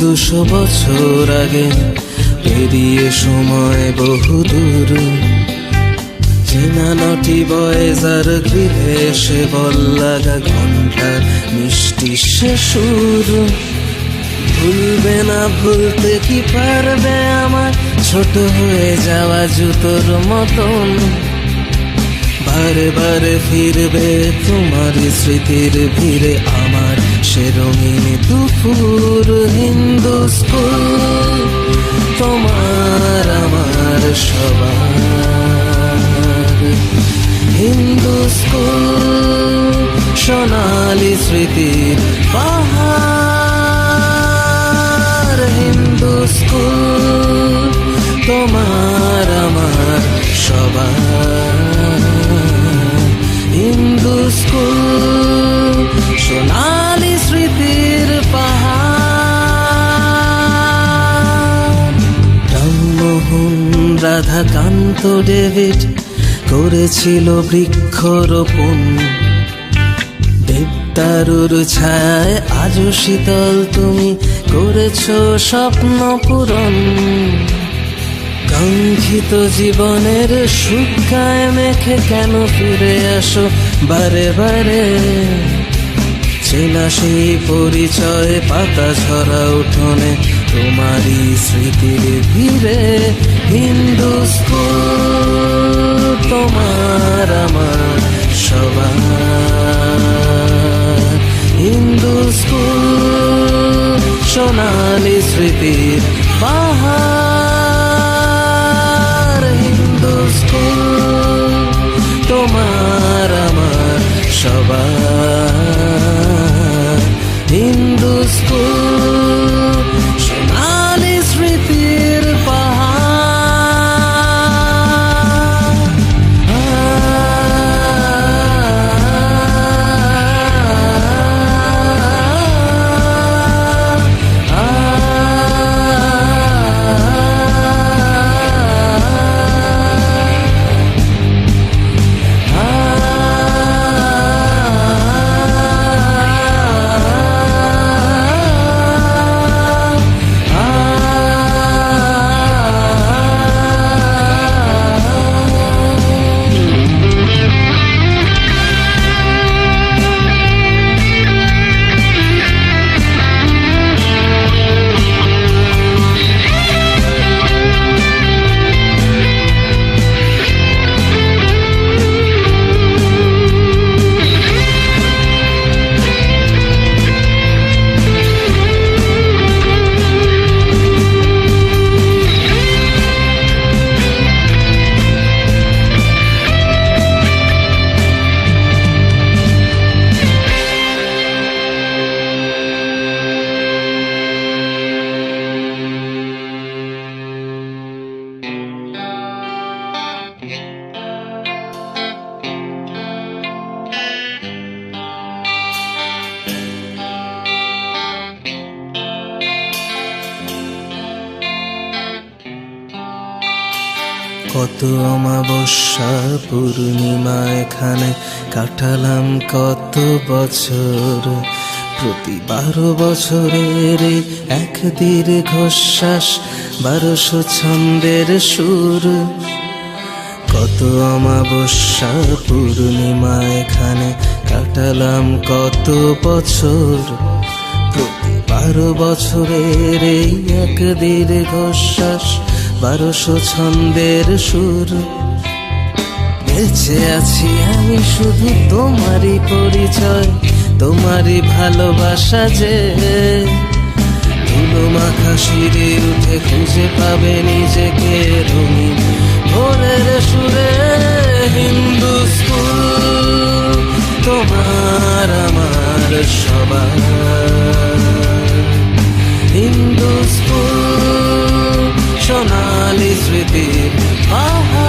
দুশো বছর আগে পেরিয়ে সময় বহু দূর চেনা নটি বয়েজার গৃহে এসে বল্লাগা ঘণ্টার মিষ্টি সে সুর। ভুলবে না, ভুলতে কি পারবে আমার? ছোট হয়ে যাওয়া জুতোর মতন। বারে বারে ফিরবে তোমার স্মৃতির ভিড়ে আমার। সে রঙিন দুপুর হিন্দু স্কুল। তোমার, আমার সবার। হিন্দু স্কুল সোনালি স্মৃতির পাহাড় হিন্দু স্কুল তোমার আমার সবার। হিন্দু স্কুল সোনালি স্মৃতির পাহাড়। রাধাকান্ত ডেভিড করেছিল বৃক্ষরোপণ। দেবদারুর ছায় আজও শীতল তুমি করেছ স্বপ্ন পূরণ। কাঙ্ক্ষিত জীবনের সুখায় মেখে কেন ফিরে আসো বারে বারে? চেনা সেই পরিচয় পাতা ঝরা উঠোনে তোমারই স্মৃতির ভিড়ে হিন্দু স্কুল তোমার আমার সবার। হিন্দু স্কুল সোনালি স্মৃতির পাহাড়। কত অমাবস্যা পূর্ণিমা এখানে কাটালাম কত বছর? প্রতি বারো বছরের এক দীর্ঘশ্বাস, বারোশো ছন্দের সুর। কত অমাবস্যা পূর্ণিমা এখানে কাটালাম কত বছর? প্রতি বারো বছরের এই এক দীর্ঘশ্বাস, বারোশো ছন্দের সুর। বেঁচে আছি আমি শুধু তোমারই পরিচয়, তোমারই ভালোবাসা যে। ধুলো মাখা সিঁড়ি উঠে খুঁজে পাবে নিজেকে তুমি। ভোরের সুরে হিন্দু স্কুল, তোমার আমার সবার। হিন্দু স্কুল, সোনালি স্মৃতি আহা